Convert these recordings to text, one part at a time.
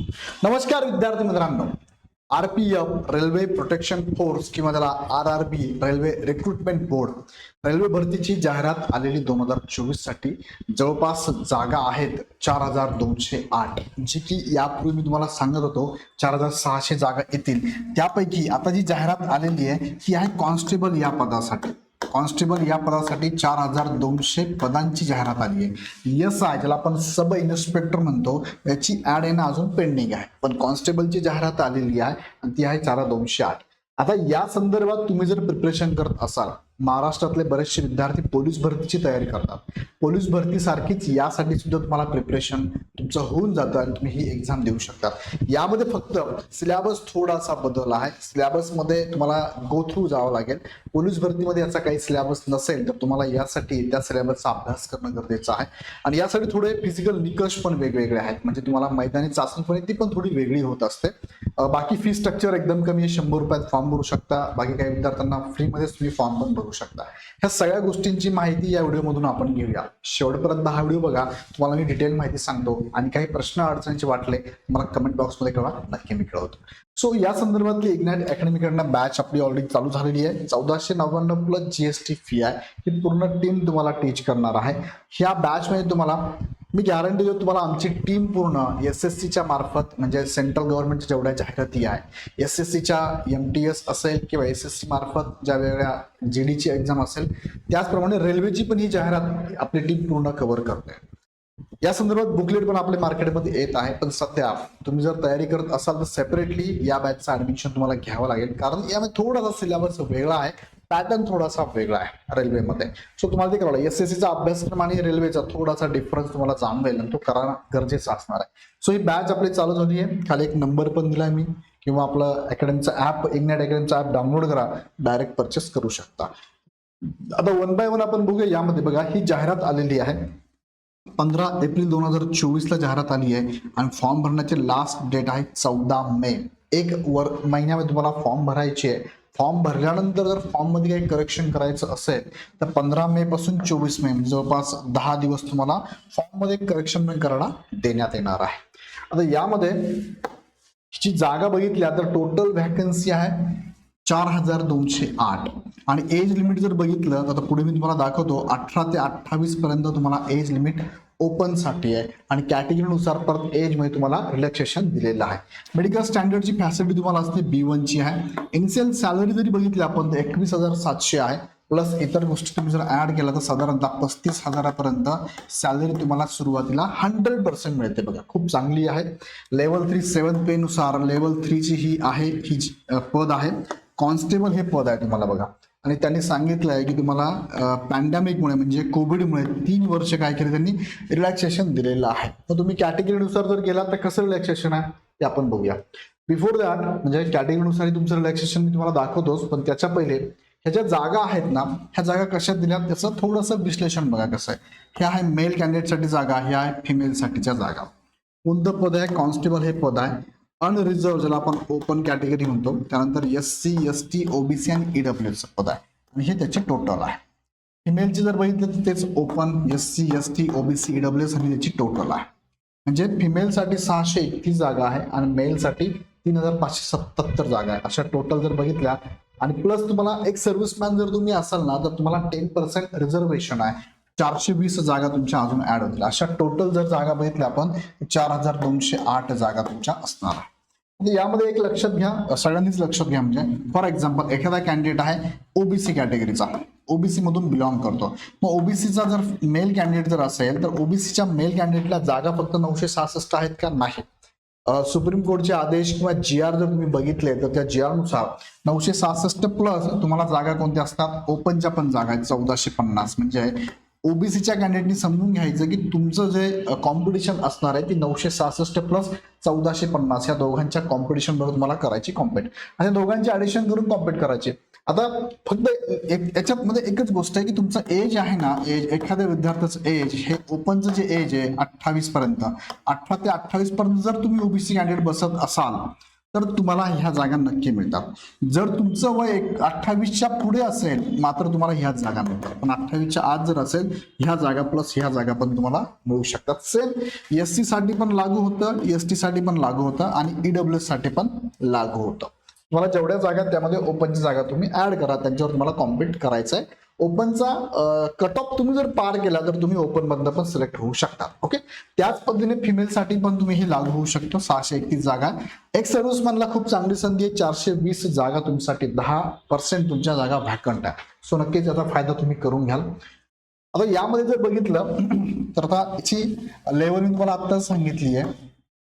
नमस्कार विद्यार्थी मित्रांनो. R P F railway protection force किंवा त्याला R R B railway recruitment board railway भरतीची जाहिरात आलेली दोन हजार चोवीससाठी जवळपास जागा आहेत चार हजार दोनशे आठ. जी की यापूर्वी मी तुम्हाला सांगत होतो चार हजार सहाशे जागा येतील. त्यापैकी आता जी जाहिरात आलेली आहे ती आहे कॉन्स्टेबल या पदासाठी. कॉन्स्टेबल या पदासाठी चार हजार दोनशे पदांची जाहिरात आली आहे. यस आय ज्याला आपण सब इन्स्पेक्टर म्हणतो याची ऍड येणं अजून पेंडिंग आहे. पण कॉन्स्टेबलची जाहिरात आलेली आहे आणि ती आहे चार हजार दोनशे आठ. आता या संदर्भात तुम्ही जर प्रिपरेशन करत असाल महाराष्ट्रातले बरेचसे विद्यार्थी पोलीस भरतीची तयारी करतात. पोलीस भरती सारखीच यासाठी सुद्धा तुम्हाला प्रिपरेशन तुमचं होऊन जातं आणि तुम्ही ही एक्झाम देऊ शकता. यामध्ये फक्त सिलेबस थोडासा बदल आहे. सिलेबसमध्ये तुम्हाला गो थ्रू जावं लागेल. पोलीस भरतीमध्ये याचा काही सिलेबस नसेल तर तुम्हाला यासाठी त्या सिलेबसचा अभ्यास करणं गरजेचं आहे. आणि यासाठी थोडे फिजिकल निकष पण वेगवेगळे आहेत. म्हणजे तुम्हाला मैदानी चाचणी पण ती पण थोडी वेगळी होत असते. बाकी फी स्ट्रक्चर एकदम कमी आहे. शंभर रुपयात फॉर्म भरू शकता. बाकी काही विद्यार्थ्यांना फ्रीमध्येच तुम्ही फॉर्म पण भरू शकता. ह्या सगळ्या गोष्टींची माहिती या व्हिडिओमधून आपण घेऊया. शेवटपर्यंत हा व्हिडिओ बघा. तुम्हाला मी डिटेल माहिती सांगतो. आणि काही प्रश्न अडचणीचे वाटले मला कमेंट बॉक्समध्ये कळवा नक्की मी कळवतो. सो या संदर्भातली इग्नाइट अकॅडमीकडनं बॅच आपली ऑलरेडी चालू झालेली आहे. चौदाशे नव्याण्णव प्लस जीएसटी फी आहे. ही पूर्ण टीम तुम्हाला टीच करणार आहे. ह्या बॅचमध्ये तुम्हाला मी गॅरंटी देतो तुम्हाला आमची टीम पूर्ण एस एस सीच्या मार्फत म्हणजे सेंट्रल गव्हर्नमेंटच्या जेवढ्या जाहिराती आहे एस एस सीच्या एम टी एस असेल किंवा एस एस सी मार्फत ज्या वेगळ्या जी डीची एक्झाम असेल त्याचप्रमाणे रेल्वेची पण ही जाहिरात आपली टीम पूर्ण कव्हर करते. या संदर्भात बुकलेट पण आपल्या मार्केटमध्ये येत आहे. पण सध्या तुम्ही जर तयारी करत असाल तर सेपरेटली या बॅचचं ऍडमिशन तुम्हाला घ्यावं लागेल. कारण यामध्ये थोडासा सिलेबस वेगळा आहे. पॅटर्न थोडासा वेगळा आहे रेल्वेमध्ये सो तुम्हाला ते करावं लागेल. एस एस सीचा अभ्यासक्रम आणि रेल्वेचा थोडासा डिफरन्स तुम्हाला जाणवेल आणि तो करणं गरजेचं असणार आहे. सो ही बॅच आपली चालू झाली आहे. खाली एक नंबर पण दिलाय मी. किंवा आपलं अकॅडमीचं ऍप इग्नाइट अकॅडमीचं ऍप डाउनलोड करा. डायरेक्ट परचेस करू शकता. आता वन बाय वन आपण बघूया. यामध्ये बघा ही जाहिरात आलेली आहे. पंधरा एप्रिल दोन हजार चोवीसला जाहिरात आली आहे आणि फॉर्म भरण्याचे लास्ट डेट आहे चौदा मे. एक वर महिन्यामध्ये तुम्हाला फॉर्म भरायचे आहे. फॉर्म भरल्यानंतर जर फॉर्ममध्ये काही करेक्शन करायचं असेल तर पंधरा मे पासून चोवीस मे म्हणजे जवळपास दहा दिवस तुम्हाला फॉर्ममध्ये करेक्शन करायला देण्यात येणार आहे. आता यामध्ये जी जागा बघितल्या तर टोटल व्हॅकन्सी आहे चार हजार दोनशे आठ. आणि एज लिमिट जर बघितलं तर आता पुढे मी तुम्हाला दाखवतो अठरा ते अठ्ठावीस पर्यंत तुम्हाला एज लिमिट ओपनसाठी आहे. आणि कॅटेगरीनुसार परत एजमध्ये तुम्हाला रिलॅक्सेशन दिलेलं आहे. मेडिकल स्टँडर्डची फॅसिलिटी तुम्हाला असते बी वनची आहे. इनिशियल सॅलरी जरी बघितली आपण तर एकवीस हजार सातशे आहे. प्लस इतर गोष्टी तुम्ही जर ऍड केला तर साधारणतः पस्तीस हजारापर्यंत सॅलरी तुम्हाला सुरुवातीला हंड्रेड पर्सेंट मिळते बघा. खूप चांगली आहे. लेवल थ्री सेवन पे नुसार लेवल थ्रीची ही आहे ही जी, पद आहे. कॉन्स्टेबल हे पद आहे तुम्हाला बघा. आणि त्यांनी सांगितलं आहे की तुम्हाला पॅन्डेमिकमुळे म्हणजे कोविडमुळे तीन वर्ष काय केलं त्यांनी? रिलॅक्सेशन दिलेलं आहे. तर तुम्ही कॅटेगरीनुसार जर गेलात तर कसं रिलॅक्सेशन आहे? ते आपण बघूया. बिफोर दॅट म्हणजे कॅटेगरीनुसार तुमचं रिलॅक्सेशन मी तुम्हाला दाखवतोच पण त्याच्या पहिले ह्या ज्या जागा आहेत ना ह्या जागा कशा दिल्यात? त्याचं थोडंसं विश्लेषण बघा कसं आहे. हे आहे मेल कॅन्डिडेटसाठी जागा ह्या आहे फिमेलसाठीच्या जागा. कोणतं पद आहे? कॉन्स्टेबल हे पद आहे. अनरिझर्व ज्याला आपण ओपन कॅटेगरी म्हणतो त्यानंतर S C S T OBC आणि ईडब्ल्यूचं पद आहे. आणि हे त्याचे टोटल आहे. फिमेलची जर बघितलं तर तेच open S C S T OBC EW आणि त्याची टोटल आहे. म्हणजे फिमेलसाठी सहाशे एकतीस जागा आहे आणि मेलसाठी तीन हजार पाचशे सत्याहत्तर जागा आहे. अशा टोटल जर बघितल्या आणि प्लस तुम्हाला एक सर्व्हिसमॅन जर तुम्ही असाल ना तर तुम्हाला टेन पर्सेंट रिझर्वेशन आहे. चारशे वीस जागा तुमच्या अजून ऍड होतील. अशा टोटल जर जागा बघितल्या आपण चार हजार दोनशे आठ जागा तुमच्या असणार आहे म्हणजे यामध्ये एक लक्षात घ्या सगळ्यांनीच लक्षात घ्या म्हणजे. फॉर एक्झाम्पल एखादा कॅन्डिडेट आहे ओबीसी कॅटेगरीचा ओबीसी मधून बिलॉंग करतो. मग ओबीसीचा जर मेल कॅन्डिडेट जर असेल तर ओबीसीच्या मेल कॅन्डिडेटला जागा फक्त नऊशे सहासष्ट आहेत का नाही? सुप्रीम कोर्टचे आदेश किंवा जी आर जर तुम्ही बघितले तर त्या जी आरनुसार नऊशे सहासष्ट प्लस तुम्हाला जागा कोणत्या असतात? ओपनच्या पण जागा आहेत चौदाशे पन्नास. म्हणजे ओबीसीच्या कॅन्डिडेटनी समजून घ्यायचं की तुमचं जे कॉम्पिटिशन असणार आहे ती नऊशे सहासष्ट प्लस चौदाशे पन्नास या दोघांच्या कॉम्पिटिशन बरोबर तुम्हाला करायची कॉम्पेट आणि दोघांचे ऍडिशन करून कॉम्पेट करायचे. आता फक्त एक- याच्यात मध्ये एकच गोष्ट आहे की तुमचं एज आहे ना एज एखाद्या विद्यार्थ्याचं एज हे ओपनचं जे एज आहे अठ्ठावीस पर्यंत. अठरा ते अठ्ठावीस पर्यंत जर तुम्ही ओबीसी कॅन्डिडेट बसत असाल तर तुम्हाला ह्या जागा नक्की मिळतात. जर तुमचं वय एक अठ्ठावीसच्या पुढे असेल मात्र तुम्हाला ह्या जागा मिळतात. पण अठ्ठावीसच्या आत जर असेल ह्या जागा प्लस ह्या जागा पण तुम्हाला मिळू शकतात. सेम एस सी साठी पण लागू होतं एस टी साठी पण लागू होतं आणि ईडब्ल्यू साठी पण लागू होतं. तुम्हाला जेवढ्या जागा त्यामध्ये ओपनची जागा तुम्ही ऍड करा. त्यांच्यावर तुम्हाला कॉम्पिट करायचं आहे ओपनचा कट ऑफ तुम्ही जर पार केला तर तुम्ही ओपन बंद पण सिलेक्ट होऊ शकता ओके त्याच पद्धतीने फिमेलसाठी पण तुम्ही हे लागू होऊ शकतो सहाशे एकतीस जागा. एक सर्व्हिसमॅनला खूप चांगली संधी आहे चारशे वीस जागा तुमच्यासाठी दहा पर्सेंट तुमच्या जागा व्हॅकंट आहे. सो नक्कीच याचा फायदा तुम्ही करून घ्याल. आता यामध्ये जर बघितलं तर आता याची लेवल मी तुम्हाला आत्ताच सांगितली आहे.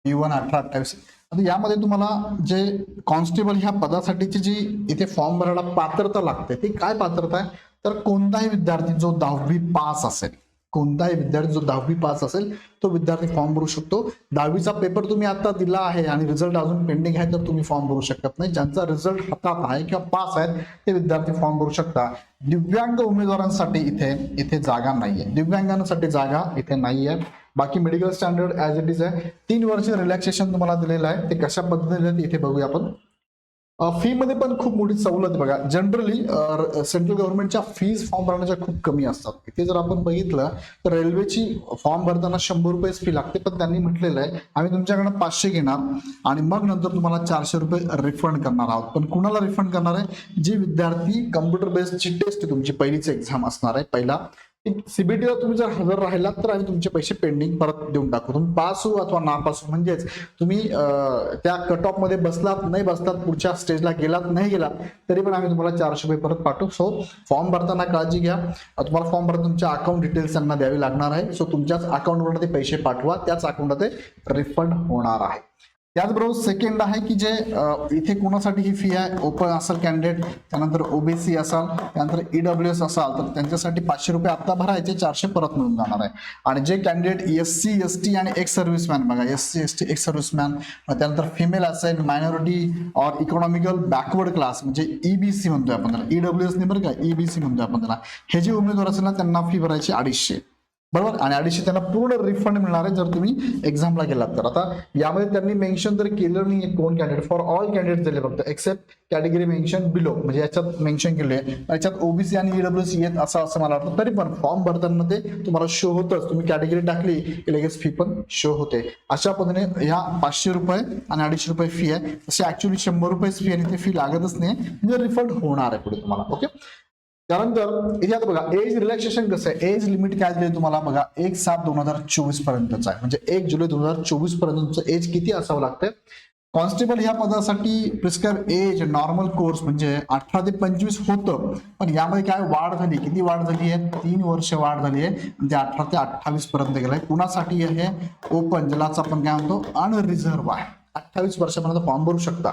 इवन वन अठरा अठ्ठावीस. आता यामध्ये तुम्हाला जे कॉन्स्टेबल ह्या पदासाठीची जी इथे फॉर्म भरायला पात्रता लागते ती काय पात्रता आहे? तर कोणताही विद्यार्थी जो दहावी पास असेल कोणताही विद्यार्थी जो दहावी पास असेल तो विद्यार्थी फॉर्म भरू शकतो. दहावीचा पेपर तुम्ही आता दिला आहे आणि रिझल्ट अजून पेंडिंग आहे तर तुम्ही फॉर्म भरू शकत नाही. ज्यांचा रिझल्ट हातात आहे किंवा पास आहेत ते विद्यार्थी फॉर्म भरू शकता. दिव्यांग उमेदवारांसाठी इथे इथे जागा नाहीये. दिव्यांगांसाठी जागा इथे नाहीये. बाकी medical standard as it is आहे. तीन वर्ष रिलॅक्सेशन तुम्हाला दिलेलं आहे. ते कशा पद्धतीने इथे बघूया आपण. फी मध्ये पण खूप मोठी सवलत बघा. जनरली सेंट्रल गव्हर्नमेंटच्या फीज फॉर्म भरण्याच्या खूप कमी असतात. इथे जर आपण बघितलं तर रेल्वेची फॉर्म भरताना शंभर रुपयेच फी लागते. पण त्यांनी म्हटलेलं आहे आम्ही तुमच्याकडनं पाचशे घेणार आणि मग नंतर तुम्हाला चारशे रुपये रिफंड करणार आहोत. पण कुणाला रिफंड करणार आहे? जे विद्यार्थी कम्प्युटर बेस्डची टेस्ट तुमची पहिलीच एक्झाम असणार आहे. पहिला. सीबीटीला तुम्ही जर हजर राहिलात तर आम्ही तुमचे पैसे पेंडिंग परत देऊन टाकू. तुम्ही पास हो अथवा नापास हो म्हणजेच तुम्ही त्या कट ऑफमध्ये बसलात नाही बसलात पुढच्या स्टेजला गेलात नाही गेलात तरी पण आम्ही तुम्हाला चारशे रुपये परत पाठवू. सो फॉर्म भरताना काळजी घ्या. तुम्हाला फॉर्म भरताना तुमच्या अकाउंट डिटेल्स त्यांना द्यावी लागणार आहे. सो तुमच्याच अकाउंटवर ते पैसे पाठवा. त्याच अकाउंटला ते रिफंड होणार आहे. त्याचबरोबर सेकंड आहे की जे इथे कोणासाठी ही फी आहे? ओपन असेल कॅन्डिडेट त्यानंतर ओबीसी असाल त्यानंतर ईडब्ल्यू एस असाल तर त्यांच्यासाठी पाचशे रुपये आता भरायचे चारशे परत मिळून जाणार आहे. आणि जे candidate S C S T आणि एक्स सर्व्हिसमॅन बघा S C S T ex serviceman त्यानंतर फिमेल असेल minority or economical backward class म्हणजे ईबीसी म्हणतोय आपण त्याला. ईडब्ल्यू एस नाही बरं का ईबीसी म्हणतोय आपण त्याला. हे जे उमेदवार असेल ना त्यांना फी भरायची अडीचशे. बरोबर? आणि अडीचशे त्यांना पूर्ण रिफंड मिळणार आहे जर तुम्ही एक्झामला गेलात तर. आता यामध्ये त्यांनी मेन्शन तर केलं नाही कोण कॅन्डिडेट फॉर ऑल कॅन्डिडेट दिले फक्त एक्सेप्ट कॅटेगरी मेन्शन बिलो म्हणजे याच्यात मेन्शन केले याच्यात ओबीसी आणि ईडब्ल्यूसी येत असं असं मला वाटतं. तरी पण फॉर्म भरताना ते तुम्हाला शो होतच. तुम्ही कॅटेगरी टाकली की लगेच फी पण शो होते. अशा पद्धतीने ह्या पाचशे रुपये आणि अडीचशे रुपये फी आहे. तशी ऍक्च्युली शंभर रुपये फी आणि ते फी लागतच नाही. म्हणजे रिफंड होणार आहे पुढे तुम्हाला. ओके त्यानंतर इथे आता बघा एज रिलॅक्सेशन कसं आहे? एज लिमिट काय दिली तुम्हाला? बघा एक सात दोन हजार चोवीस पर्यंतच आहे. म्हणजे एक जुलै दोन हजार चोवीसपर्यंत तुमचं एज किती असावं लागतंय? कॉन्स्टेबल ह्या पदासाठी प्रिस्क्राईब एज नॉर्मल कोर्स म्हणजे अठरा ते पंचवीस होतं. पण यामध्ये काय वाढ झाली? किती वाढ झाली आहे? तीन वर्ष वाढ झाली आहे. ते अठरा ते अठ्ठावीस पर्यंत गेलंय. कुणासाठी आहे ओपन ज्यालाच आपण काय म्हणतो? अनरिझर्व आहे. अठ्ठावीस वर्षापर्यंत फॉर्म भरू शकता.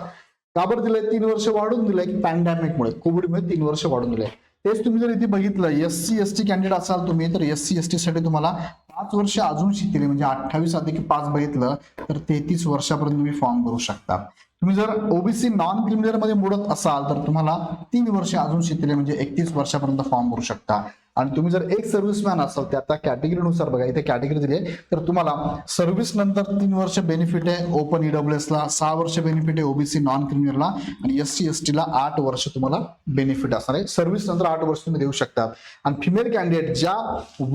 का बरं दिलंय? तीन वर्ष वाढून दिलंय. की पॅन्डेमिकमुळे कोविडमुळे तीन वर्ष वाढून दिलंय. तेच तुम्ही जर इथे बघितलं S C S T candidate असाल तुम्ही तर एस सी एस टी साठी तुम्हाला पाच वर्ष अजून शिकले म्हणजे अठ्ठावीस अधिक पाच बघितलं तर तेहतीस वर्षापर्यंत तुम्ही फॉर्म भरू शकता. तुम्ही जर ओबीसी नॉन क्रिमिनलमध्ये मोडत असाल तर तुम्हाला तीन वर्ष अजून शिकले म्हणजे एकतीस वर्षापर्यंत फॉर्म भरू शकता. आणि तुम्ही जर एक सर्व्हिसमॅन असाल त्या त्या कॅटेगरीनुसार बघा इथे कॅटेगरी दिली आहे. तर तुम्हाला सर्व्हिस नंतर तीन वर्ष बेनिफिट आहे ओपन ईडब्ल्यूएस ला सहा वर्ष बेनिफिट आहे ओबीसी नॉन क्रिमिनलला आणि एस सी एस टी ला आठ वर्ष तुम्हाला बेनिफिट असणार आहे. सर्व्हिस नंतर आठ वर्ष तुम्ही देऊ शकता. आणि फिमेल कॅन्डिडेट ज्या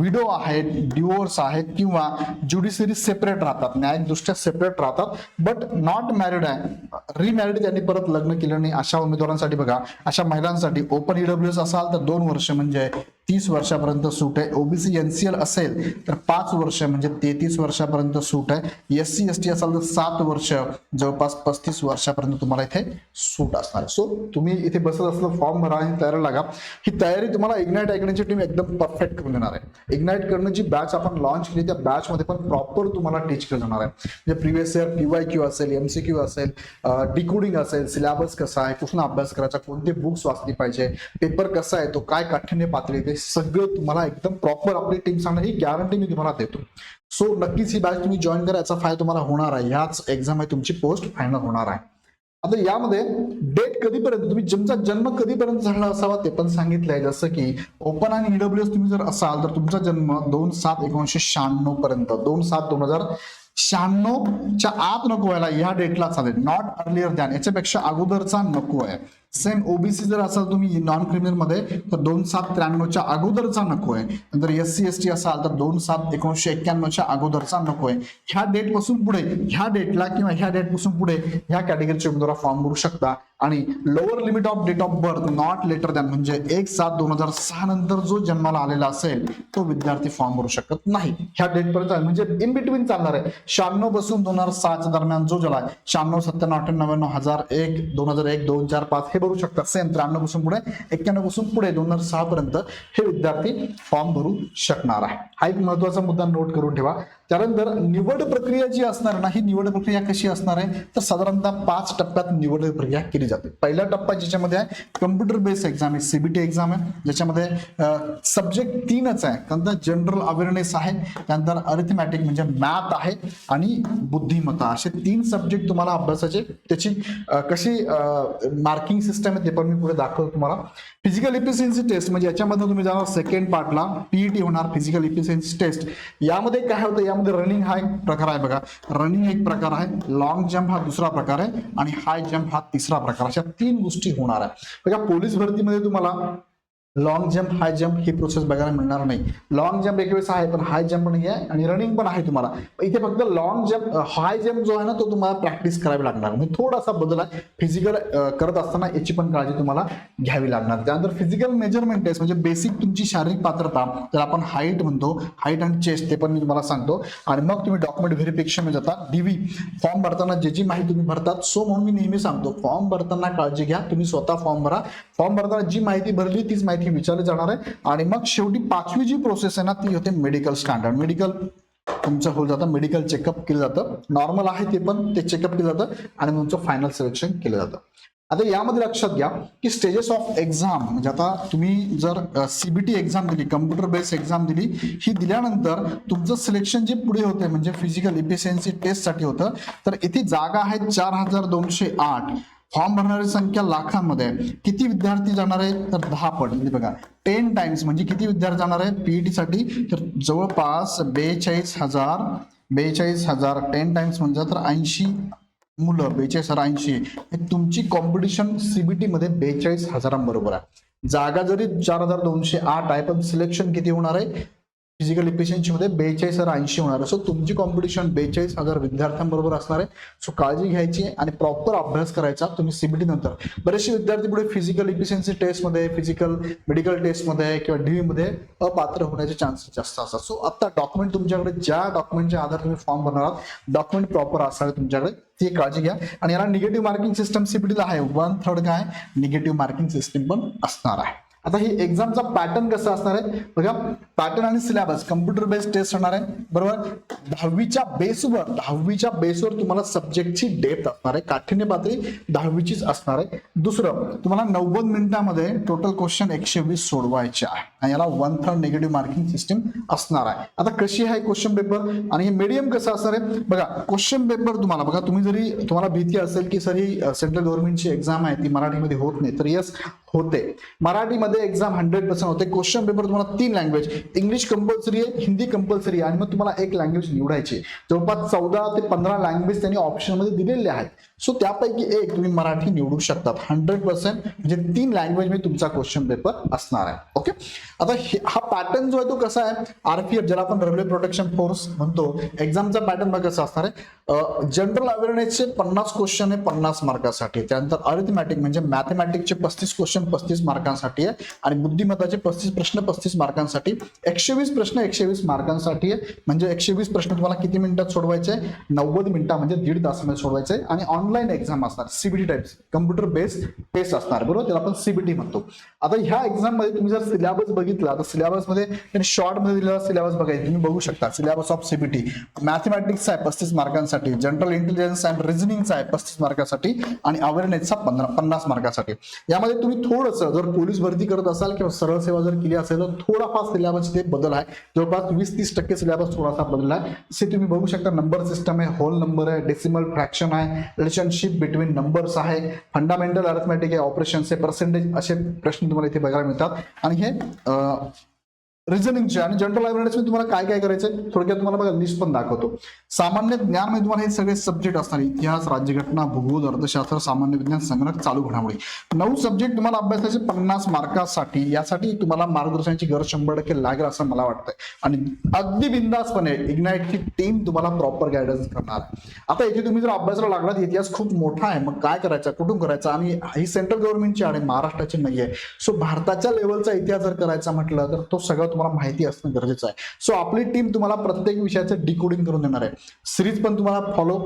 विडो आहेत डिवोर्स आहेत किंवा ज्युडिशरी सेपरेट राहतात न्यायिकदृष्ट्या सेपरेट राहतात बट नॉट मॅरिड आहे रिमॅरिड त्यांनी परत लग्न केलं नाही अशा उमेदवारांसाठी बघा अशा महिलांसाठी ओपन ईडब्ल्यूएस असाल तर दोन वर्ष म्हणजे तीस वर्षापर्यंत सूट आहे. ओबीसी एनसीएल असेल तर पाच वर्ष म्हणजे तेहतीस वर्षापर्यंत सूट आहे. एस सी एस टी असाल तर सात वर्ष. जवळपास पस्तीस वर्षापर्यंत तुम्हाला इथे सूट असणार सो तुम्ही इथे बसत असलं फॉर्म भरा आणि तयारी लागा. ही तयारी तुम्हाला इग्नाइट ऐकण्याची टीम एकदम परफेक्ट करून देणार आहे. इग्नाइट करणं जी बॅच आपण लॉन्च केली त्या बॅच मध्ये पण प्रॉपर तुम्हाला टीच केलं जाणार आहे. म्हणजे previous year P Y Q असेल एमसीक्यू असेल डिकोडिंग असेल सिलेबस कसा आहे कुठून अभ्यास करायचा कोणते बुक्स वाचली पाहिजे पेपर कसा आहे तो काय काठिण्य पातळी ते सगळं तुम्हाला एकदम प्रॉपर आपली टीम सांगणार ही गॅरंटी मी तुम्हाला देतो. सो नक्कीच ही बॅच तुम्ही जॉईन करा याचा फायदा तुम्हाला होणार आहे. ह्याच एक्झाम आहे तुमची पोस्ट फायनल होणार आहे. आता यामध्ये डेट कधीपर्यंत तुम्ही तुमचा जन्म कधीपर्यंत झाला असावा ते पण सांगितलंय जसं की ओपन आणि ईडब्ल्यू तुम्ही जर असाल तर तुमचा जन्म दोन सात एकोणीशे शहाण्णव पर्यंत दोन सात दोन हजार शहाण्णवच्या आत नको व्हायला या डेटला चालेल. नॉट अर्लियर दॅन याच्यापेक्षा अगोदरचा नको आहे. सेम ओबीसी जर असाल तुम्ही नॉन क्रिमिनलमध्ये तर दोन सात त्र्याण्णवच्या अगोदरचा नको आहे. नंतर एस सी एस टी असाल तर दोन सात एकोणीसशे एक्क्याण्णवच्या अगोदरचा नको आहे. ह्या डेटपासून पुढे ह्या डेटला किंवा ह्या डेटपासून पुढे ह्या कॅटेगरीचे उमेदवार फॉर्म भरू शकता. आणि lower limit of date of birth not later than म्हणजे एक सात दोन हजार सहा नंतर जो जन्माला आलेला असेल तो विद्यार्थी फॉर्म भरू शकत नाही. ह्या डेट पर्यंत म्हणजे इन बिटवीन चालणार आहे. शहाण्णवपासून दोन हजार सहाच्या दरम्यान जो जला आहे शहाण्णव सत्त्याण्णव अठ्ठ्याण्णव नव्याण्णव हजार एक दोन हजार एक दोन चार पाच हे भरू शकतात सेम त्र्याण्णवपासून पुढे एक्क्याण्णवपासून पुढे दोन हजार सहा पर्यंत हे विद्यार्थी फॉर्म भरू शकणार आहे. हा एक महत्त्वाचा मुद्दा नोट करून ठेवा. त्यानंतर निवड प्रक्रिया जी असणार ना ही निवड प्रक्रिया कशी असणार आहे? तर साधारणतः पाच टप्प्यात निवड प्रक्रिया केली जाते. पहिला टप्पा ज्याच्यामध्ये आहे कम्प्युटर बेस्ड एक्झाम आहे सीबीटी एक्झाम आहे ज्याच्यामध्ये सब्जेक्ट तीनच आहे. त्यानंतर जनरल अवेअरनेस आहे त्यानंतर अरिथमॅटिक म्हणजे मॅथ आहे आणि बुद्धिमत्ता. असे तीन सब्जेक्ट तुम्हाला अभ्यासाचे त्याची कशी मार्किंग सिस्टम आहे ते पण मी पुढे दाखवतो तुम्हाला. फिजिकल इफिशियन्सी टेस्ट म्हणजे याच्यामध्ये तुम्ही जाणार सेकंड पार्टला पीईटी होणार फिजिकल इफिशियन्सी टेस्ट यामध्ये काय होतं? या त्यामध्ये रनिंग हा एक प्रकार आहे बघा. रनिंग एक प्रकार आहे. लॉंग जम्प हा दुसरा प्रकार आहे. आणि हाय जम्प हा तिसरा प्रकार अशा तीन गोष्टी होणार आहे. बघा पोलीस भरतीमध्ये तुम्हाला लॉंग जम्प हाय जम्प ही प्रोसेस बघायला मिळणार नाही. लॉंग जम्प एक वेळेस आहे पण हाय जम्प नाही आहे आणि रनिंग पण आहे तुम्हाला. इथे फक्त लॉंग जम्प हाय जम्प जो आहे ना तो तुम्हाला प्रॅक्टिस करावी लागणार. म्हणजे थोडासा बदल आहे. फिजिकल करत असताना याची पण काळजी तुम्हाला घ्यावी लागणार. त्यानंतर फिजिकल मेजरमेंट टेस्ट म्हणजे बेसिक तुमची शारीरिक पात्रता तर आपण हाईट म्हणतो. हाईट आणि चेस्ट ते पण मी तुम्हाला सांगतो. आणि मग तुम्ही डॉक्युमेंट व्हेरिफिकेशन जाता. डीव्ही फॉर्म भरताना जे जी माहिती तुम्ही भरतात सो म्हणून मी नेहमी सांगतो. फॉर्म भरताना काळजी घ्या. तुम्ही स्वतः फॉर्म भरा. फॉर्म भरताना जी माहिती भरली तीच माहिती विचारली जाणार आहे. आणि मग शेवटी पाचवी जी प्रोसेस आहे ना ती होते मेडिकल स्टँडर्ड मेडिकल तुमचं होऊन जातं मेडिकल चेकअप केलं जातं. नॉर्मल आहे ते पण ते चेकअप केलं जातं. आणि तुमचं फायनल सिलेक्शन केलं जातं. आता यामध्ये लक्षात घ्या की स्टेजेस ऑफ एक्झाम म्हणजे आता तुम्ही जर सीबीटी एक्झाम दिली कम्प्युटर बेस्ड एक्झाम दिली ही दिल्यानंतर तुमचं सिलेक्शन जे पुढे होते म्हणजे फिजिकल इफिशियन्सी टेस्टसाठी होतं तर इथे जागा आहेत चार हजार दोनशे आठ. फॉर्म भरणारी संख्या लाखांमध्ये आहे. किती विद्यार्थी जाणार आहे तर दहा पट. म्हणजे बघा टेन टाइम्स म्हणजे किती विद्यार्थी जाणार आहे पीईटी साठी तर जवळपास बेचाळीस हजार बेचाळीस हजार. टेन टाइम्स म्हणजे तर ऐंशी मुलं बेचाळीस हजार ऐंशी. हे तुमची कॉम्पिटिशन सीबीटी मध्ये बेचाळीस हजारांबरोबर आहे. जागा जरी चार हजार दोनशे आठ आहे पण सिलेक्शन किती होणार आहे? फिजिकल इफिशियन्सीमध्ये बेचाळीस हजार ऐंशी होणार आहे. सो तुमची कॉम्पिटिशन बेचाळीस हजार विद्यार्थ्यांबरोबर असणार आहे. सो काळजी घ्यायची आणि प्रॉपर अभ्यास करायचा तुम्ही सीबीटी नंतर. बरेचसे विद्यार्थी पुढे फिजिकल इफिशियन्सी टेस्टमध्ये फिजिकल मेडिकल टेस्टमध्ये किंवा डीव्हीमध्ये अपात्र होण्याचे चान्सेस जास्त असतात. सो आता डॉक्युमेंट तुमच्याकडे ज्या डॉक्युमेंटच्या आधार तुम्ही फॉर्म भरणार आहात डॉक्युमेंट प्रॉपर असावे तुमच्याकडे. ती काळजी घ्या. आणि याला निगेटिव्ह मार्किंग सिस्टम सीबीटीला आहे. वन थर्ड काय? निगेटिव्ह मार्किंग सिस्टम पण असणार आहे. आता ही एक्झामचा पॅटर्न कसा असणार आहे? बघा पॅटर्न आणि सिलेबस कम्प्युटर बेस्ड टेस्ट होणार आहे. बरोबर? दहावीच्या बेसवर दहावीच्या बेसवर तुम्हाला सब्जेक्टची डेप्थ असणार आहे. काठिण्य पातळी दहावीचीच असणार आहे. दुसरं तुम्हाला नव्वद मिनिटांमध्ये टोटल क्वेश्चन एकशे वीस सोडवायचे आहे. आणि याला one third negative marking system असणार आहे. आता कशी आहे क्वेश्चन पेपर आणि हे मीडियम कसं असणार आहे? बघा क्वेश्चन पेपर तुम्हाला बघा तुम्ही जरी तुम्हाला भीती असेल की सर ही सेंट्रल गव्हर्नमेंटची एक्झाम आहे ती मराठीमध्ये होत नाही तर यस होते. मराठीमध्ये एक्झाम हंड्रेड पर्सेंट होते. क्वेश्चन पेपर तुम्हाला तीन लँग्वेज इंग्लिश कंपल्सरी आहे हिंदी कंपल्सरी आहे. आणि मग तुम्हाला एक लँग्वेज निवडायची जवळपास चौदा ते पंधरा लँग्वेज त्यांनी ऑप्शनमध्ये दिलेले आहेत. सो त्यापैकी एक तुम्ही मराठी निवडू शकतात. हंड्रेड पर्सेंट म्हणजे तीन लँग्वेज मी तुमचा क्वेश्चन पेपर असणार आहे. ओके आता हा पॅटर्न जो आहे तो कसा आहे? आरपीएफ ज्याला आपण रेल्वे प्रोटेक्शन फोर्स म्हणतो एक्झामचा पॅटर्न बघा कसा असणार आहे. जनरल अवेअरनेसचे पन्नास क्वेश्चन आहे पन्नास मार्कासाठी त्यानंतर अरिथमॅटिक म्हणजे मॅथमॅटिकचे पस्तीस क्वेश्चन पस्तीस मार्कांसाठी आहे. आणि बुद्धिमत्ताचे पस्तीस प्रश्न पस्तीस मार्कांसाठी. एकशे वीस प्रश्न एकशे वीस मार्कांसाठी आहे. म्हणजे एकशे वीस प्रश्न तुम्हाला किती मिनिटात सोडवायचे नव्वद मिनिटा म्हणजे दीड तासामध्ये सोडवायचे आणि ऑनलाईन एक्झाम असणार CBT types computer based test असणार बरोबर? त्याला आपण सीबीटी म्हणतो. आता ह्या एक्झाममध्ये तुम्ही जर सिलेबस बघितला तर सिलेबसमध्ये त्यांनी शॉर्टमध्ये दिलेला सिलेबस बघायचा. तुम्ही बघू शकता सिलेबस ऑफ सीबीटी मॅथमॅटिक्स आहे पस्तीस मार्कांसाठी. जनरल इंटेलिजन्स अँड रिझनिंगचा आहे पस्तीस मार्कासाठी. आणि अवेअरनेसचा पंधरा पन्नास मार्कासाठी. यामध्ये तुम्ही थोडंसं जर पोलीस भरती करत असाल किंवा सरळ सेवा जर केली असेल तर थोडाफार सिलेबस ते बदल आहे. जवळपास वीस तीस टक्के सिलेबस थोडासा बदल आहे. जसे तुम्ही बघू शकता नंबर सिस्टम आहे होल नंबर आहे डेसिमल फ्रॅक्शन आहे रिलेशनशिप बिटवीन नंबर्स आहे फंडामेंटल अर्थमॅटिक आहे ऑपरेशन्स आहे पर्सेंटेज असे प्रश्न तुम्हाला इथे बघायला मिळतात. आणि हे रिझनिंगचे आणि जनरल अवेअरनेस मध्ये तुम्हाला काय काय करायचं थोडक्यात तुम्हाला बघा लिस्ट पण दाखवतो. सामान्य ज्ञानमध्ये तुम्हाला हे सगळे सब्जेक्ट असणार इतिहास राज्यघटना भूगोल अर्थशास्त्र सामान्य विज्ञान संगणक चालू घडामोडी. नऊ सब्जेक्ट तुम्हाला अभ्यासाचे पन्नास मार्कासाठी यासाठी तुम्हाला मार्गदर्शनाची गरज शंभर टक्के लागेल असं मला वाटतंय. आणि अगदी बिंदासपणे इग्नाइटची टीम तुम्हाला प्रॉपर गायडन्स करणार आता इथे तुम्ही जर अभ्यासाला लागलात इतिहास खूप मोठा आहे मग काय करायचं कुठून करायचं? आणि ही सेंट्रल गव्हर्नमेंटची आणि महाराष्ट्राची नाही आहे सो भारताच्या लेवलचा इतिहास जर करायचा म्हटलं तर तो सगळं तुम्हाला माहिती असणं गरजेचं आहे. सो आपली टीम तुम्हाला प्रत्येक विषयाचं डिकोडिंग करून देणार आहे. सिरीज पण तुम्हाला फॉलो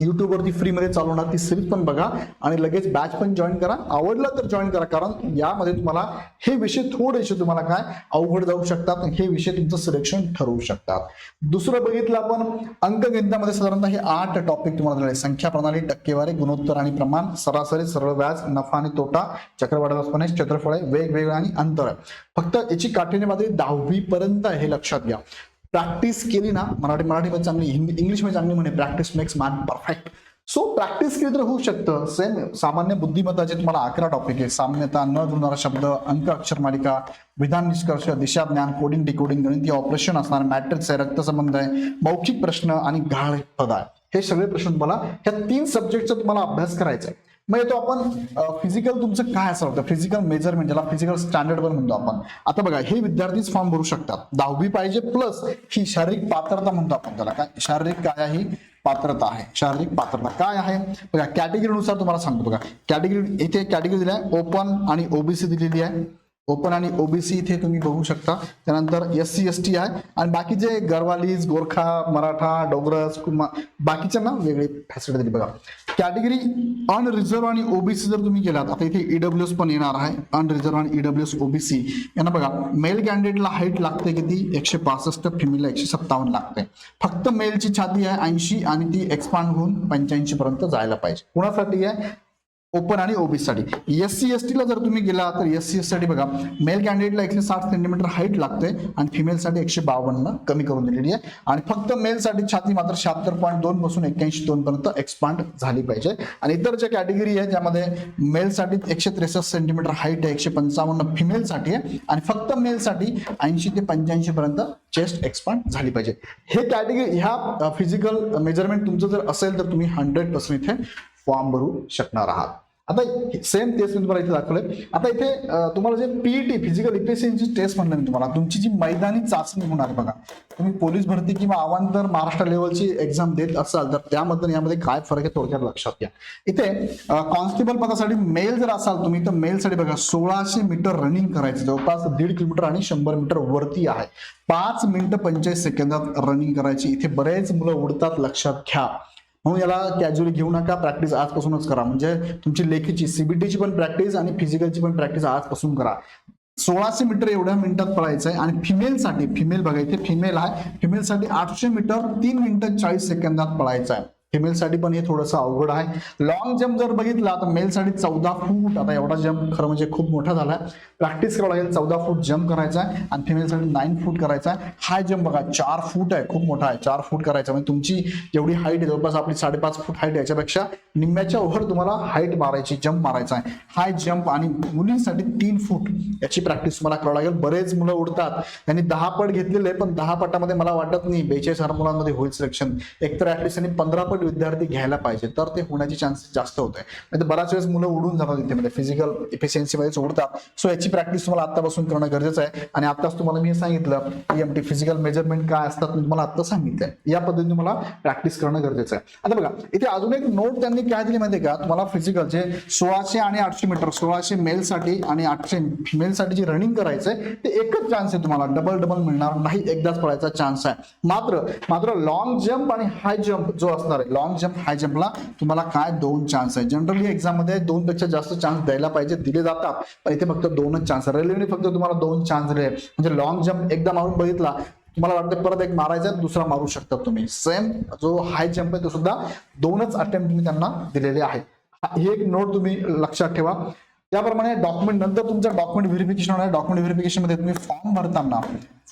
युट्यूबवरती फ्रीमध्ये चालवणार ती सिरीज पण बघा आणि लगेच बॅच पण जॉईन करा. आवडला तर जॉईन करा कारण यामध्ये तुम्हाला हे विषय थोडेसे तुम्हाला काय अवघड जाऊ शकतात हे विषय तुमचं सिलेक्शन ठरवू शकतात. दुसरं बघितलं आपण अंकगणितामध्ये साधारणतः हे आठ टॉपिक तुम्हाला दिले संख्या प्रणाली टक्केवारी गुणोत्तर आणि प्रमाण सरासरी सरळ व्याज नफा आणि तोटा चक्रवाढ क्षेत्रफळ आहे वेगवेगळं आणि अंतर. आहे फक्त याची काठीने मात्र दहावी पर्यंत हे लक्षात घ्या. प्रॅक्टिस केली ना मराठी मराठीमध्ये चांगली हिंदी इंग्लिशमध्ये चांगली म्हणे practice makes man perfect so practice केली तर होऊ शकतं. सेम सामान्य बुद्धिमत्ताचे तुम्हाला अकरा टॉपिक आहे सामान्यता न जुळणारा शब्द अंक अक्षर मालिका विधान निष्कर्ष दिशा ज्ञान कोडिंग डिकोडिंग गणितीय ऑपरेशन असणार मॅट्रिक्स आहे रक्तसंबंध आहे मौखिक प्रश्न आणि गाळ पद आहे हे सगळे प्रश्न तुम्हाला ह्या तीन सब्जेक्टचा तुम्हाला अभ्यास करायचा आहे. मग तो आपण फिजिकल तुमचं काय असं होतं फिजिकल मेजरमेंट ज्याला फिजिकल स्टँडर्ड पण म्हणतो आपण. आता बघा हे विद्यार्थीच फॉर्म भरू शकतात. दहावी पाहिजे प्लस ही शारीरिक पात्रता म्हणतो आपण त्याला. काय? शारीरिक काय आहे? ही पात्रता आहे. शारीरिक पात्रता काय आहे? बघा कॅटेगरीनुसार तुम्हाला सांगतो बघा. कॅटेगरी इथे कॅटेगरी दिली आहे. ओपन आणि ओबीसी दिलेली आहे. ओपन आणि ओबीसी इथे तुम्ही बघू शकता. त्यानंतर एस सी एस टी आहे. आणि बाकीचे गरवालीज गोरखा मराठा डोंगरस कुमा- बाकीच्यांना वेगळी फॅसिलिटी दिली. बघा. कॅटेगरी अनरिझर्व आणि ओबीसी जर तुम्ही गेलात आता इथे ईडब्ल्यू एस पण येणार आहे. अनरिझर्व आणि ईडब्ल्यू एस ओबीसी. यांना बघा मेल कॅन्डिडेटला हाईट लागते किती? एकशे पासष्ट फिमेलला एकशे सत्तावन्न लागते. फक्त मेलची छाती आहे ऐंशी आणि ती एक्सपांड होऊन पंच्याऐंशी पर्यंत जायला पाहिजे. कुणासाठी आहे? ओपन आणि ओबीसी साठी. एस सी एस टीला जर तुम्ही गेला तर एस सी एससाठी बघा मेल कॅन्डिडेटला एकशे साठ सेंटीमीटर हाईट लागते आणि फिमेलसाठी एकशे बावन्न कमी करून दिलेली आहे. आणि फक्त मेलसाठी छाती मात्र शहात्तर पॉईंट दोन पासून एक्क्याऐंशी दोन पर्यंत एक्सपांड झाली पाहिजे. आणि इतर ज्या कॅटेगरी आहे ज्यामध्ये मेलसाठी एकशे त्रेसष्ट सेंटीमीटर हाईट आहे एकशे पंचावन्न फिमेलसाठी आहे आणि फक्त मेलसाठी ऐंशी ते पंच्याऐंशी पर्यंत चेस्ट एक्सपांड झाली पाहिजे. हे कॅटेगरी ह्या फिजिकल मेजरमेंट तुमचं जर असेल तर तुम्ही हंड्रेड पर्सेंट इथे फॉर्म भरू शकणार आहात. आता सेम तेच मी तुम्हाला इथे दाखवलंय. आता इथे तुम्हाला जे पीईटी फिजिकल इफिशियन्सी टेस्ट म्हणलं मी तुम्हाला. तुमची जी मैदानी चाचणी होणार बघा. तुम्ही पोलीस भरती किंवा आवांतर महाराष्ट्र लेवलची एक्झाम देत असाल तर त्यामध्ये यामध्ये काय फरक आहे थोडक्यात लक्षात घ्या. इथे कॉन्स्टेबल पदासाठी मेल जर असाल तुम्ही तर मेलसाठी बघा सोळाशे मीटर रनिंग करायचं. जवळपास दीड किलोमीटर आणि शंभर मीटर वरती आहे. पाच मिनिटं पंचेचाळीस सेकंदात रनिंग करायची. इथे बरेच मुलं उडतात लक्षात घ्या. म्हणून याला कॅज्युअली घेऊ नका. प्रॅक्टिस आजपासूनच करा. म्हणजे तुमची लेखीची सीबीटीची पण प्रॅक्टिस आणि फिजिकलची पण प्रॅक्टिस आजपासून करा. सोळाशे मीटर एवढ्या मिनिटात पळायचं आहे आणि फिमेलसाठी फिमेल बघायचे फिमेल आहे. फिमेलसाठी आठशे मीटर तीन मिनिटं चाळीस सेकंदात पळायचं आहे फिमेलसाठी पण हे थोडंसं अवघड आहे. लॉंग जम्प जर बघितला तर मेलसाठी चौदा फूट आता एवढा जम्प खरं म्हणजे खूप मोठा झाला आहे. प्रॅक्टिस करावं लागेल चौदा फूट जम्प करायचा आहे आणि फिमेलसाठी नाईन फूट करायचा आहे. हाय जम्प बघा चार फूट आहे खूप मोठा आहे चार फूट करायचा म्हणजे तुमची जेवढी हाईट आहे जवळपास आपली साडेपाच फूट हाईट याच्यापेक्षा निम्म्याच्या ओव्हर तुम्हाला हाईट मारायची जम्प मारायचा आहे. हाय जम्प आणि मुलींसाठी तीन फूट याची प्रॅक्टिस तुम्हाला करावं लागेल. बरेच मुलं उडतात. त्यांनी दहा पट घेतलेले पण दहा पटामध्ये मला वाटत नाही बेचाळीस हजार मुलांमध्ये होईल सिलेक्शन एकतर ॲटलिस्ट त्यांनी पंधरा पट विद्यार्थी घ्यायला पाहिजे तर ते होण्याचे चान्सेस जास्त होत आहे तर बऱ्याच वेळेस मुलं उडून जातात इथे म्हणजे फिजिकल इफिशियन्सीमध्ये उडतात. सो याची प्रॅक्टिस तुम्हाला आतापासून करणं गरजेचं आहे. आणि आताच तुम्हाला मी सांगितलं पीएमटी फिजिकल मेजरमेंट काय असतात मी तुम्हाला आता सांगितलंय. या पद्धतीने तुम्हाला प्रॅक्टिस करणं गरजेचं आहे. आता बघा इथे अजून एक नोट त्यांनी काय दिली माहितीये का? तुम्हाला फिजिकलचे सोळाशे आणि आठशे मीटर सोळाशे मेलसाठी आणि आठशे फिमेलसाठी जे रनिंग करायचंय ते एकच चान्स आहे तुम्हाला. डबल डबल मिळणार नाही. एकदाच पडायचा चान्स आहे. मात्र मात्र लॉंग जम्प आणि हाय जम्प जो असणार आहे लॉंग जम्प हाय जम्पला तुम्हाला काय दोन चान्स आहे. जनरली एक्झाममध्ये दोन पेक्षा जास्त चान्स द्यायला पाहिजे दिले जातात. पण इथे फक्त दोनच चान्स रेल्वेने फक्त तुम्हाला दोन चान्स दिले. म्हणजे लॉंग जम्प एकदा मारून बघितला तुम्हाला वाटतं परत एक मारायचा दुसरा मारू शकता तुम्ही. सेम जो हाय जम्प आहे तो सुद्धा दोनच अटेम्प्ट तुम्ही त्यांना दिलेले आहेत. हे ही एक नोट तुम्ही लक्षात ठेवा. त्याप्रमाणे डॉक्युमेंट नंतर तुमचं डॉक्युमेंट व्हेरिफिकेशन होणार डॉक्युमेंट व्हेरिफिकेशनमध्ये तुम्ही फॉर्म भरताना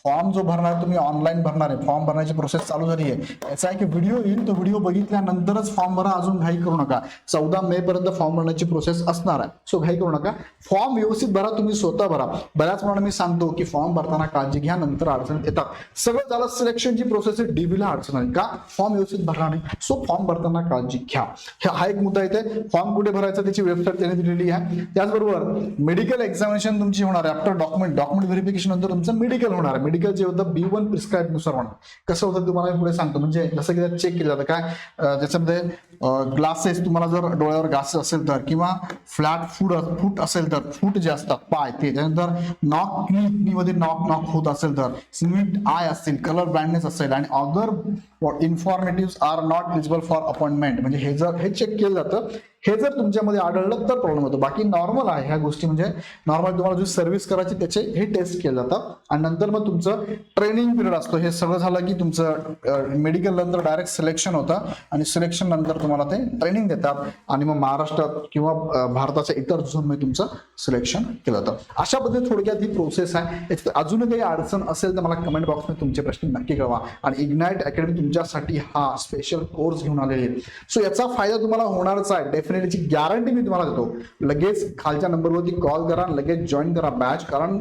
फॉर्म जो भरणार तुम्ही ऑनलाईन भरणार आहे. फॉर्म भरण्याची प्रोसेस चालू झाली आहे. याचा एक व्हिडिओ येईल तो व्हिडिओ बघितल्यानंतरच फॉर्म भरा अजून घाई करू नका. चौदा मे पर्यंत फॉर्म भरण्याची प्रोसेस असणार आहे. सो घाई करू नका. फॉर्म व्यवस्थित भरा तुम्ही स्वतः भरा. बऱ्याच प्रमाणात मी सांगतो की फॉर्म भरताना काळजी घ्या नंतर अडचण येतात. सगळं झालं सिलेक्शनची प्रोसेस आहे डीबीला अडचण आहे का? फॉर्म व्यवस्थित भरला नाही. सो फॉर्म भरताना काळजी घ्या. हा एक मुद्दा येते फॉर्म कुठे भरायचा त्याची वेबसाईट त्याने दिलेली आहे. त्याचबरोबर मेडिकल एक्झामिनेशन तुमची होणार आहे. आफ्टर डॉक्युमेंट डॉक्युमेंट व्हेरिफिकेशन नंतर तुमचं मेडिकल होणार आहे. मेडिकल जे होतं बी वन प्रिस्क्राईबनुसार होणार कसं होतं तुम्हाला मी पुढे सांगतो. म्हणजे जसं की त्यात चेक केलं जातं. काय? ज्याच्यामध्ये त्याच्यामध्ये ग्लासेस तुम्हाला जर डोळ्यावर ग्लासेस असेल तर किंवा फ्लॅट फूड फूट असेल तर फूट जे असतात पाय ते. त्यानंतर नॉकमध्ये नॉक नॉक होत असेल तर स्मिट आय असतील कलर ब्लाइंडनेस असेल आणि other informative are not eligible for appointment म्हणजे हे जर हे चेक केलं जातं हे जर तुमच्यामध्ये आढळलं तर प्रॉब्लेम होतो. बाकी नॉर्मल आहे ह्या गोष्टी. म्हणजे नॉर्मल तुम्हाला जी सर्व्हिस करायची त्याचे हे टेस्ट केले जातात आणि नंतर मग तुमचं ट्रेनिंग पिरियड असतो. हे सगळं झालं की तुमचं मेडिकल नंतर डायरेक्ट सिलेक्शन होतं. आणि सिलेक्शन नंतर तुम्हाला ते ट्रेनिंग देतात. आणि मग महाराष्ट्रात किंवा भारताच्या इतर झोनमध्ये तुमचं सिलेक्शन केलं जातं. अशा पद्धतीने थोडक्यात ही प्रोसेस आहे. अजून काही अडचण असेल तर मला कमेंट बॉक्समध्ये तुमचे प्रश्न नक्की कळवा. आणि इग्नाइट अकॅडमी तुमच्यासाठी हा स्पेशल कोर्स घेऊन आलेले आहेत. सो याचा फायदा तुम्हाला होणारच आहे. डेफिनेटली गॅरंटी मी तुम्हाला देतो. लगेच खालच्या नंबरवरती कॉल करा लगेच जॉईन करा बॅच कारण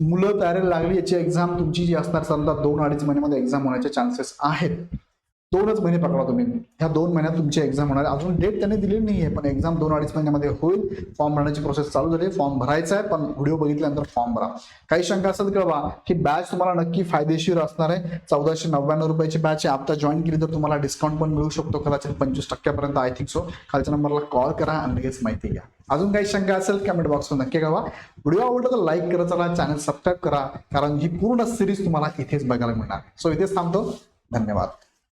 मुलं तयारीला लागली याची एक्झाम तुमची जी असणार समजा दोन अडीच महिन्यामध्ये एक्झाम होण्याचे चान्सेस आहेत. दोनच महिने पकडा तुम्ही. ह्या दोन महिन्यात तुमची एक्झाम होणार आहे. अजून डेट त्यांनी दिलेली नाही आहे पण एक्झाम दोन अडीच महिन्यामध्ये होईल. फॉर्म भरण्याची प्रोसेस चालू झाली फॉर्म भरायचा आहे पण व्हिडिओ बघितल्यानंतर फॉर्म भरा. काही शंका असेल कळवा. की बॅच तुम्हाला नक्की फायदेशीर असणार आहे. चौदाशे नव्याण्णव रुपयाची बॅच आहे. आता जॉईन केली तर तुम्हाला डिस्काउंट पण मिळू शकतो. कदाचित पंचवीस टक्क्यापर्यंत आय थिंक सो खालच्या नंबरला कॉल करा आणि लगेच माहिती घ्या. अजून काही शंका असेल कमेंट बॉक्समध्ये नक्की कळवा. व्हिडिओ आवडला तर लाईक करत चला चॅनल सबस्क्राईब करा. कारण ही पूर्ण सिरीज तुम्हाला इथेच बघायला मिळणार. सो इथेच थांबतो. धन्यवाद.